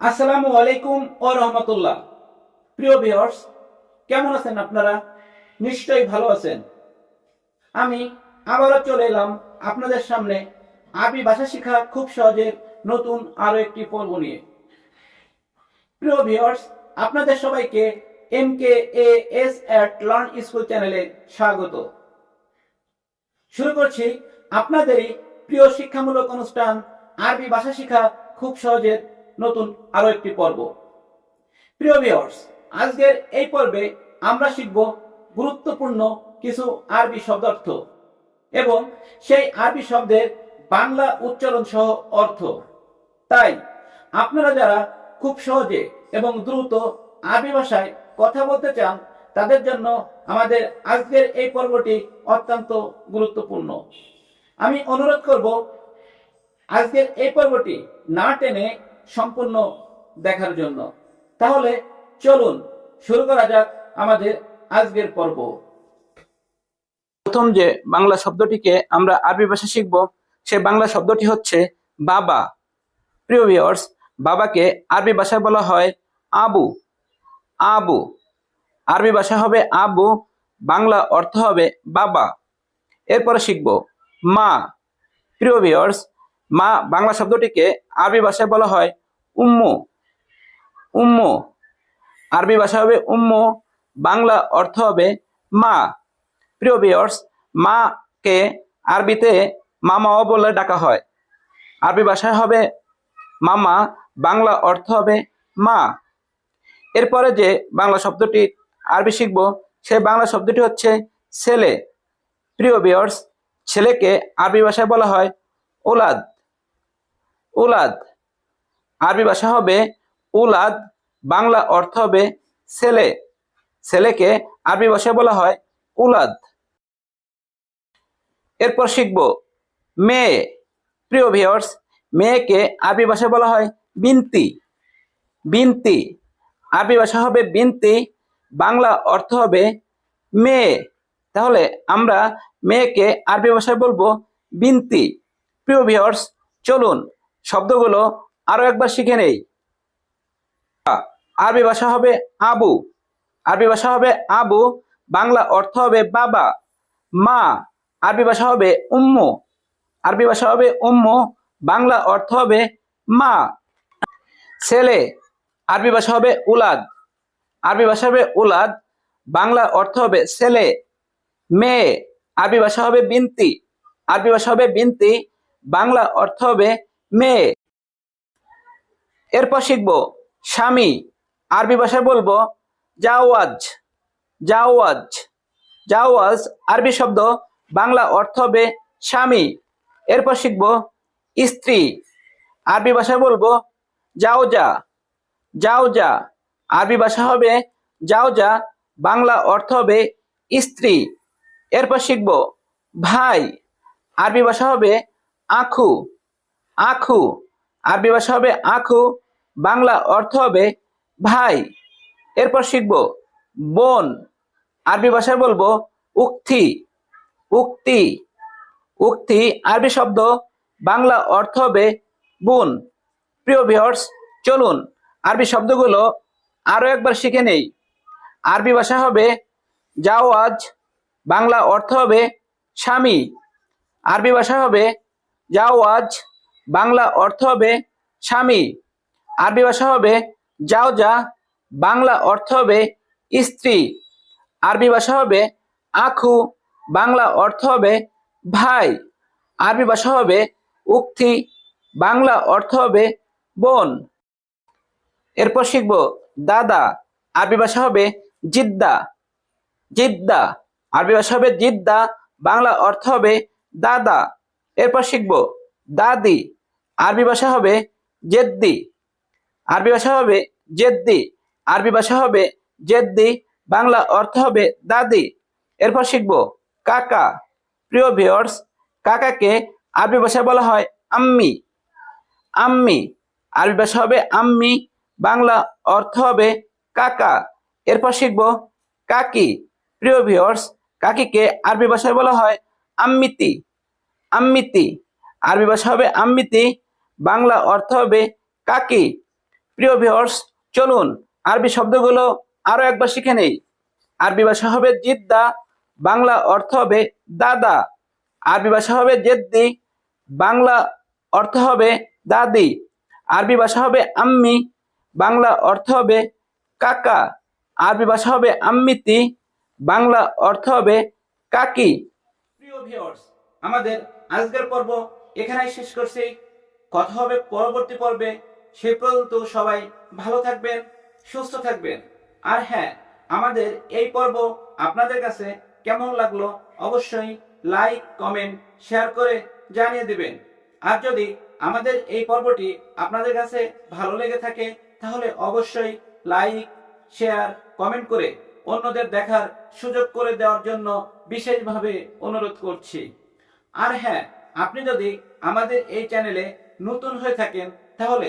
আসসালামু আলাইকুম ও রহমতুল্লাহ। প্রিয় ভিউয়ার্স কেমন আছেন আপনারা? নিশ্চয়ই ভালো আছেন। আমি আবারও চলে এলাম আপনাদের সামনে আরবি ভাষা খুব সহজে নতুন একটি পর্ব নিয়ে। প্রিয় ভিউয়ার্স আপনাদের সবাইকে M K A S at learn school চ্যানেলে স্বাগত। শুরু করছি আপনাদেরই প্রিয় শিক্ষামূলক অনুষ্ঠান আরবি ভাষা শেখা খুব সহজের নতুন আরও একটি পর্ব। প্রিয় ভিউয়ার্স আজকের এই পর্বে আমরা শিখব গুরুত্বপূর্ণ কিছু আরবি শব্দার্থ এবং সেই আরবি শব্দের বাংলা উচ্চারণ সহ অর্থ। তাই আপনারা যারা খুব সহজে এবং দ্রুত আরবি ভাষায় কথা বলতে চান, তাদের জন্য আমাদের আজকের এই পর্বটি অত্যন্ত গুরুত্বপূর্ণ। আমি অনুরোধ করব, আজকের এই পর্বটি না টেনে সম্পূর্ণ দেখার জন্য। তাহলে চলুন, শুরু করা যাক আমাদের আজকের পর্ব। প্রথম যে বাংলা শব্দটিকে আমরা আরবি ভাষা শিখব, সে বাংলা শব্দটি হচ্ছে বাবা। প্রিয় ভিউয়ার্স বাবাকে আরবি ভাষায় বলা হয় আবু। আবু, আরবি ভাষা হবে আবু, বাংলা অর্থ হবে বাবা। এরপরে শিখব মা। প্রিয় ভিউয়ার্স মা বাংলা শব্দটিকে আরবি ভাষায় বলা হয় উম্মু। উম্মু। আরবি ভাষা হবে উম্মু, বাংলা অর্থ হবে মা। প্রিয় ভিউয়ার্স মাকে আরবিতে মামাও বলে ডাকা হয়। আরবি ভাষায় হবে মামা, বাংলা অর্থ হবে মা। এরপরে যে বাংলা শব্দটি আরবি শিখব, সেই বাংলা শব্দটি হচ্ছে ছেলে। প্রিয় ভিউয়ার্স ছেলেকে আরবি ভাষায় বলা হয় ওলাদ। উলাদ। আরবি ভাষা হবে উলাদ, বাংলা অর্থ হবে ছেলে। ছেলেকে আরবি ভাষায় বলা হয় উলাদ। এরপর শিখব, মেয়ে। প্রিয় ভিউয়ার্স মেয়েকে আরবি ভাষায় বলা হয় বিনতি। বিনতি, আরবি ভাষা হবে বিনতি, বাংলা অর্থ হবে মেয়ে। তাহলে আমরা মেয়েকে আরবি ভাষায় বলব বিনতি। প্রিয় ভিউয়ার্স চলুন শব্দগুলো আরও একবার শিখে নেই। আরবি ভাষা হবে আবু। আরবি ভাষা হবে আবু, বাংলা অর্থ হবে বাবা, মা। আরবি ভাষা হবে উম্মু। আরবি ভাষা হবে উম্মু, বাংলা অর্থ হবে মা। ছেলে। আরবি ভাষা হবে উলাদ। আরবি ভাষা হবে উলাদ, বাংলা অর্থ হবে ছেলে। মেয়ে। আরবি ভাষা হবে বিনতি। আরবি ভাষা হবে বিনতি, বাংলা অর্থ হবে মেয়ে। এরপর শিখব, স্বামী। আরবি ভাষায় বলব, জাওয়াজ জাওয়াজ জাওয়াজ, আরবি শব্দ, বাংলা অর্থ হবে স্বামী। এরপর শিখব, স্ত্রী। আরবি ভাষায় বলব, জাওজা জাওজা। আরবি ভাষা হবে, জাওজা, বাংলা অর্থ হবে স্ত্রী। এরপর শিখব, ভাই। আরবি ভাষা হবে, আখু। আখু। আরবি ভাষা হবে আখু, বাংলা অর্থ হবে ভাই। এরপর শিখব বোন। আরবি ভাষায় বলব উক্তি। উক্তি। উক্তি, আরবি শব্দ, বাংলা অর্থ হবে বোন। প্রিয় ভিউয়ার্স চলুন। আরবি শব্দগুলো আরও একবার শিখে নেই। আরবি ভাষা হবে জাওয়াজ, বাংলা অর্থ হবে স্বামী। আরবি ভাষা হবে জাওয়াজ বাংলা অর্থ হবে স্বামী। আরবি ভাষা হবে জাওজা বাংলা অর্থ হবে স্ত্রী। আরবি ভাষা হবে আখু, বাংলা অর্থ হবে ভাই। আরবি ভাষা হবে উক্তি, বাংলা অর্থ হবে বোন। এরপর শিখব দাদা। আরবি ভাষা হবে জিদ্দা জিদ্দা। আরবি ভাষা হবে জিদ্দা, বাংলা অর্থ হবে দাদা। এরপর শিখব দাদি। আরবি ভাষা হবে জেদ্দি। আরবি ভাষা হবে জেদ্দি। আরবি ভাষা হবে জেদ্দি। বাংলা অর্থ হবে দাদি। এরপর শিখব কাকা। প্রিয় ভিওর্স কাকাকে আরবি ভাষায় বলা হয় আম্মি। আম্মি। আরবি ভাষা হবে আম্মি। বাংলা অর্থ হবে কাকা। এরপর শিখব কাকি। প্রিয় ভিওর্স কাকিকে আরবি ভাষায় বলা হয় আম্মিতি। আম্মিতি। আরবি ভাষা হবে আম্মিতি বাংলা অর্থ হবে কাকি। প্রিয় ভিউয়ার্স চলুন আরবি শব্দগুলো আরও একবার শিখে নেই। আরবি ভাষা হবে জিদ্দা, বাংলা অর্থ হবে দাদা। আরবি ভাষা হবে জেদ্দি, বাংলা অর্থ হবে দাদি। আরবি ভাষা হবে আম্মি, বাংলা অর্থ হবে কাকা। আরবি ভাষা হবে আম্মিতি, বাংলা অর্থ হবে কাকি। প্রিয় ভিউয়ার্স আমাদের আজকের পর্ব এখানেই শেষ করছি। কথা হবে পরবর্তী পর্বে। সে পর্যন্ত সবাই ভালো থাকবেন, সুস্থ থাকবেন। আর হ্যাঁ আমাদের এই পর্ব আপনাদের কাছে কেমন লাগল অবশ্যই লাইক, কমেন্ট, শেয়ার করে জানিয়ে দিবেন। আর যদি আমাদের এই পর্বটি আপনাদের কাছে ভালো লেগে থাকে, তাহলে অবশ্যই লাইক, শেয়ার, কমেন্ট করে অন্যদের দেখার সুযোগ করে দেওয়ার জন্য বিশেষভাবে অনুরোধ করছি। আর হ্যাঁ আপনি যদি আমাদের এই চ্যানেলে নতুন হয়ে থাকেন, তাহলে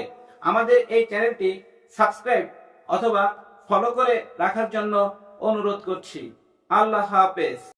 আমাদের এই চ্যানেলটি সাবস্ক্রাইব অথবা ফলো করে রাখার জন্য অনুরোধ করছি। আল্লাহ হাফেজ।